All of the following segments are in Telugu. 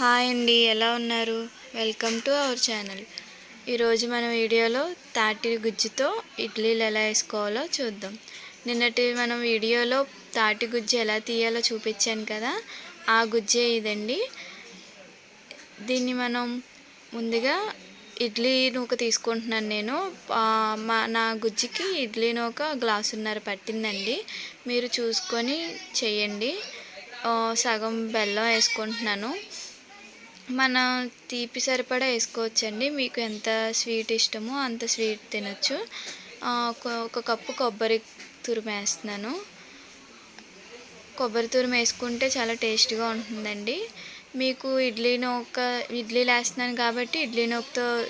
హాయ్ అండి ఎలా ఉన్నారు? Welcome to our channel. ఈరోజు మన వీడియోలో తాటి గుజ్జుతో ఇడ్లీలు ఎలా వేసుకోవాలో చూద్దాం. నిన్నటి మనం వీడియోలో తాటి గుజ్జు ఎలా తీయాలో చూపించాను కదా ఆ గుజ్జే ఇదండి. దీన్ని మనం ముందుగా ఇడ్లీ నూక తీసుకుంటున్నాను నేను. మా నా గుజ్జుకి ఇడ్లీ నూక గ్లాసున్నర పట్టిందండి. మీరు చూసుకొని చేయండి సగం బెల్లం వేసుకుంటున్నాను. మన తీపి సరిపడా వేసుకోవచ్చండి. మీకు ఎంత స్వీట్ ఇష్టమో అంత స్వీట్ తినొచ్చు. ఒక- ఒక కప్పు కొబ్బరి తురుము వేస్తున్నాను. కొబ్బరి తురుము వేసుకుంటే చాలా టేస్ట్గా ఉంటుందండి. మీకు ఇడ్లీ నూక ఇడ్లీలు వేస్తున్నాను కాబట్టి ఇడ్లీ నూకతో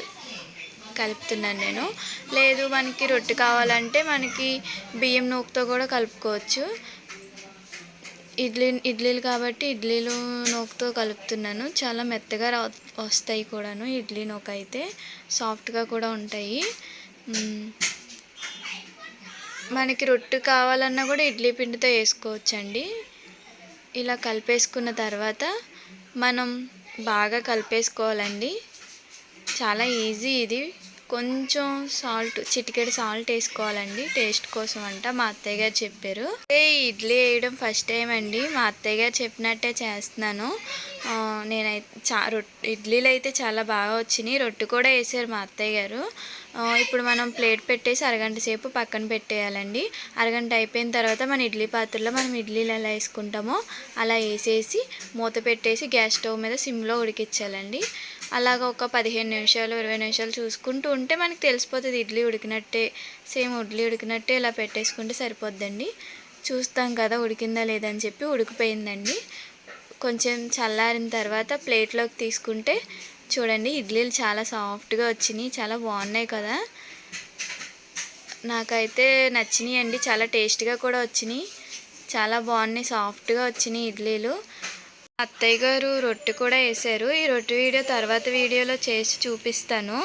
కలుపుతున్నాను నేను. లేదు మనకి రొట్టె కావాలంటే మనకి బియ్యం నూకతో కూడా కలుపుకోవచ్చు. ఇడ్లీ ఇడ్లీలు కాబట్టి ఇడ్లీలు నూకతో కలుపుతున్నాను. చాలా మెత్తగా రా వస్తాయి కూడాను ఇడ్లీ నూక అయితే సాఫ్ట్గా కూడా ఉంటాయి. మనకి రొట్టు కావాలన్నా కూడా ఇడ్లీ పిండితో వేసుకోవచ్చండి. ఇలా కలిపేసుకున్న తర్వాత మనం బాగా కలిపేసుకోవాలండి. చాలా ఈజీ ఇది. కొంచెం సాల్ట్ చిటికెడు సాల్ట్ వేసుకోవాలండి. టేస్ట్ కోసం అంట మా అత్తయ్య గారు చెప్పారు. ఇడ్లీ వేయడం ఫస్ట్ టైం అండి. మా అత్తయ్య గారు చెప్పినట్టే చేస్తున్నాను. నేనైతే చా రొట్టె ఇడ్లీలు అయితే చాలా బాగా వచ్చినాయి. రొట్టె కూడా వేసారు మా అత్తయ్య గారు. ఇప్పుడు మనం ప్లేట్ పెట్టేసి అరగంట సేపు పక్కన పెట్టేయాలండి. అరగంట అయిపోయిన తర్వాత మన ఇడ్లీ పాత్రలో మనం ఇడ్లీలు ఎలా వేసుకుంటామో అలా వేసేసి మూత పెట్టేసి గ్యాస్ స్టవ్ మీద సిమ్లో ఉడికించాలండి. అలాగ ఒక పదిహేను నిమిషాలు ఇరవై నిమిషాలు చూసుకుంటూ ఉంటే మనకి తెలిసిపోతుంది ఇడ్లీ ఉడికినట్టే సేమ్ ఇడ్లీ ఉడికినట్టే ఇలా పెట్టేసుకుంటే సరిపోద్దండి. చూస్తాం కదా ఉడికిందా లేదని చెప్పి ఉడికిపోయిందండి. కొంచెం చల్లారిన తర్వాత ప్లేట్లోకి తీసుకుంటే చూడండి ఇడ్లీలు చాలా సాఫ్ట్గా వచ్చినాయి చాలా బాగున్నాయి కదా. నాకైతే నచ్చినాయి అండి చాలా టేస్ట్గా కూడా వచ్చినాయి చాలా బాగున్నాయి సాఫ్ట్గా వచ్చినాయి ఇడ్లీలు. అత్తయ్య గారు రొట్టె కూడా వేశారు ఈ రొట్టె వీడియో తర్వాత వీడియోలో చేసి చూపిస్తాను.